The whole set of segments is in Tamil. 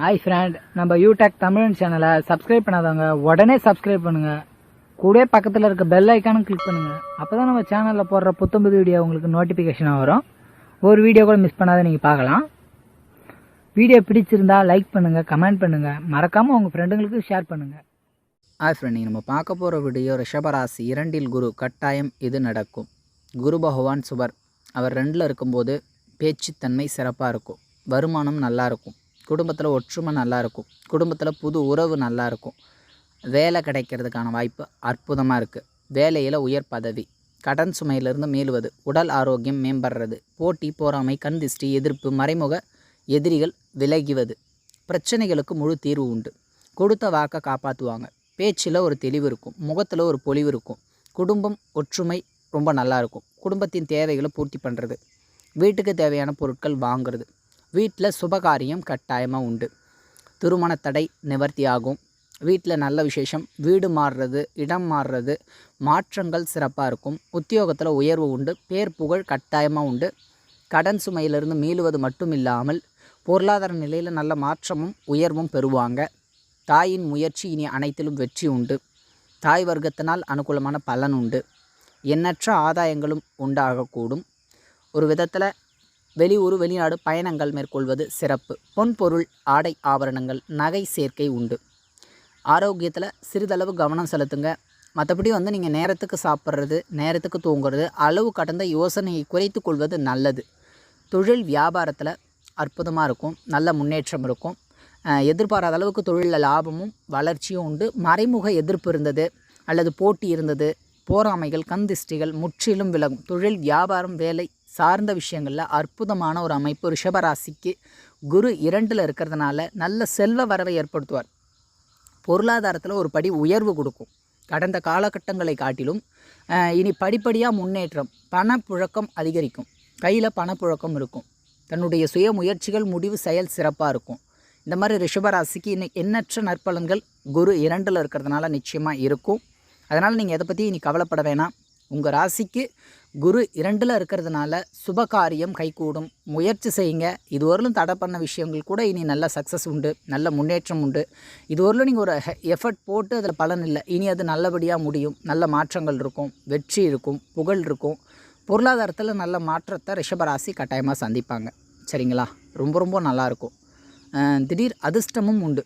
ஹாய் ஃப்ரெண்ட் நம்ம யூடெக் தமிழ் சேனலை சப்ஸ்கிரைப் பண்ணாதவங்க உடனே சப்ஸ்கிரைப் பண்ணுங்க. கூட பக்கத்தில் இருக்க பெல் ஐக்கானும் கிளிக் பண்ணுங்க. அப்பதான் நம்ம சேனலில் போடுற புத்தம்புது வீடியோ உங்களுக்கு நோட்டிஃபிகேஷனாக வரும். ஒரு வீடியோ கூட மிஸ் பண்ணாத நீங்கள் பார்க்கலாம். வீடியோ பிடிச்சிருந்தா லைக் பண்ணுங்கள் கமெண்ட் பண்ணுங்கள் மறக்காமல் உங்கள் ஃப்ரெண்டுங்களுக்கு ஷேர் பண்ணுங்கள் ஹாய் ஃப்ரெண்ட் நம்ம பார்க்க போகிற வீடியோ ரிஷபராசி இரண்டில் குரு. கட்டாயம் இது நடக்கும். குரு பகவான் சுபர். அவர் ரெண்டில் இருக்கும்போது பேச்சுத்தன்மை சிறப்பாக இருக்கும். வருமானம் நல்லாயிருக்கும் குடும்பத்தில் ஒற்றுமை நல்லாயிருக்கும் குடும்பத்தில் புது உறவு நல்லாயிருக்கும் வேலை கிடைக்கிறதுக்கான வாய்ப்பு அற்புதமாக இருக்குது வேலையில் உயர் பதவி கடன் சுமையிலிருந்து மீளுவது உடல் ஆரோக்கியம் மேம்படுறது போட்டி போராமை கண் திஷ்டி எதிர்ப்பு மறைமுக எதிரிகள் விலகிவது பிரச்சனைகளுக்கு முழு தீர்வு உண்டு. கொடுத்த வாக்கை காப்பாற்றுவாங்க பேச்சில் ஒரு தெளிவு இருக்கும். முகத்தில் ஒரு பொலிவு இருக்கும். குடும்பம் ஒற்றுமை ரொம்ப நல்லாயிருக்கும் குடும்பத்தின் தேவைகளை பூர்த்தி பண்ணுறது வீட்டுக்கு தேவையான பொருட்கள் வாங்குறது. வீட்டில் சுபகாரியம் கட்டாயமாக உண்டு. திருமண தடை நிவர்த்தி ஆகும் வீட்டில் நல்ல விசேஷம் வீடு மாறுறது இடம் மாறுறது மாற்றங்கள் சிறப்பாக இருக்கும். உத்தியோகத்தில் உயர்வு உண்டு பேர் புகழ் கட்டாயமாக உண்டு. கடன் சுமையிலிருந்து மீளுவது மட்டும் இல்லாமல் பொருளாதார நிலையில் நல்ல மாற்றமும் உயர்வும் பெறுவாங்க. தாயின் முயற்சி இனி அனைத்திலும் வெற்றி உண்டு. தாய் வர்க்கத்தினால் அனுகூலமான பலன் உண்டு. எண்ணற்ற ஆதாயங்களும் உண்டாகக்கூடும். ஒரு விதத்தில் வெளியூர் வெளிநாடு பயணங்கள் மேற்கொள்வது சிறப்பு. பொன்பொருள் ஆடை ஆபரணங்கள் நகை சேர்க்கை உண்டு. ஆரோக்கியத்தில் சிறிதளவு கவனம் செலுத்துங்க. மற்றபடி வந்து நீங்கள் நேரத்துக்கு சாப்பிட்றது நேரத்துக்கு தூங்குறது அளவு கடந்த யோசனையை குறைத்து கொள்வது நல்லது. தொழில் வியாபாரத்தில் அற்புதமாக இருக்கும். நல்ல முன்னேற்றம் இருக்கும். எதிர்பாராத அளவுக்கு தொழிலில் லாபமும் வளர்ச்சியும் உண்டு. மறைமுக எதிர்ப்பு இருந்தது அல்லது போட்டி இருந்தது. போராமைகள் கந்திஷ்டிகள் முற்றிலும் விலகும். தொழில் வியாபாரம் வேலை சார்ந்த விஷயங்களில் அற்புதமான ஒரு அமைப்பு. ரிஷபராசிக்கு குரு இரண்டில் இருக்கிறதுனால நல்ல செல்வ வரவை ஏற்படுத்துவார். பொருளாதாரத்தில் ஒரு படி உயர்வு கொடுக்கும். கடந்த காலகட்டங்களை காட்டிலும் இனி படிப்படியாக முன்னேற்றம் பணப்புழக்கம் அதிகரிக்கும். கையில் பணப்புழக்கம் இருக்கும். தன்னுடைய சுய முயற்சிகள் முடிவு செயல் சிறப்பாக இருக்கும். இந்த மாதிரி ரிஷபராசிக்கு இன்னும் எண்ணற்ற நற்பலன்கள் குரு இரண்டில் இருக்கிறதுனால நிச்சயமாக இருக்கும். அதனால் நீங்கள் எதை பற்றி இனி கவலைப்பட வேணாம். உங்கள் ராசிக்கு குரு இரண்டில் இருக்கிறதுனால சுபகாரியம் கைகூடும். முயற்சி செய்யுங்க. இதுவரையிலும் தடை பண்ண விஷயங்கள் கூட இனி நல்ல சக்ஸஸ் உண்டு. நல்ல முன்னேற்றம் உண்டு. இதுவரையிலும் நீங்கள் ஒரு எஃபர்ட் போட்டு அதில் பலன் இல்லை. இனி அது நல்லபடியாக முடியும். நல்ல மாற்றங்கள் இருக்கும். வெற்றி இருக்கும். புகழ் இருக்கும். பொருளாதாரத்தில் நல்ல மாற்றத்தை ரிஷபராசி கட்டாயமாக சந்திப்பாங்க. சரிங்களா? ரொம்ப ரொம்ப நல்லாயிருக்கும் திடீர் அதிர்ஷ்டமும் உண்டு.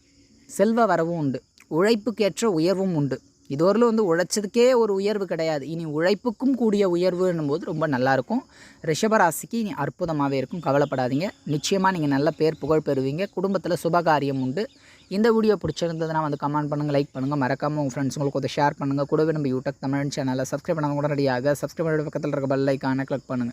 செல்வ வரவும் உண்டு. உழைப்புக்கேற்ற உயர்வும் உண்டு. இதுவரையிலும் வந்து உழைச்சதுக்கே ஒரு உயர்வு கிடையாது. இனி உழைப்புக்கும் கூடிய உயர்வுன்னும் போது ரொம்ப நல்லாயிருக்கும் ரிஷபராசிக்கு இனி அற்புதமாகவே இருக்கும். கவலைப்படாதீங்க. நிச்சயமாக நீங்கள் நல்ல பேர் புகழ் பெறுவீங்க. குடும்பத்தில் சுபகாரியம் உண்டு. இந்த வீடியோ பிடிச்சிருந்ததுன்னா வந்து கமெண்ட் பண்ணுங்கள் லைக் பண்ணுங்கள் மறக்காமல் உங்கள் ஃப்ரெண்ட்ஸுங்களுக்கு அதை ஷேர் பண்ணுங்கள் கூடவே நம்ம யூடியூப் தமிழ் சேனலை சப்ஸ்கிரைப் பண்ணாங்க கூட ரெடியாக சப்ஸ்கிரைப் பக்கத்தில் இருக்க பெல் லைக்கான கிளிக் பண்ணுங்கள்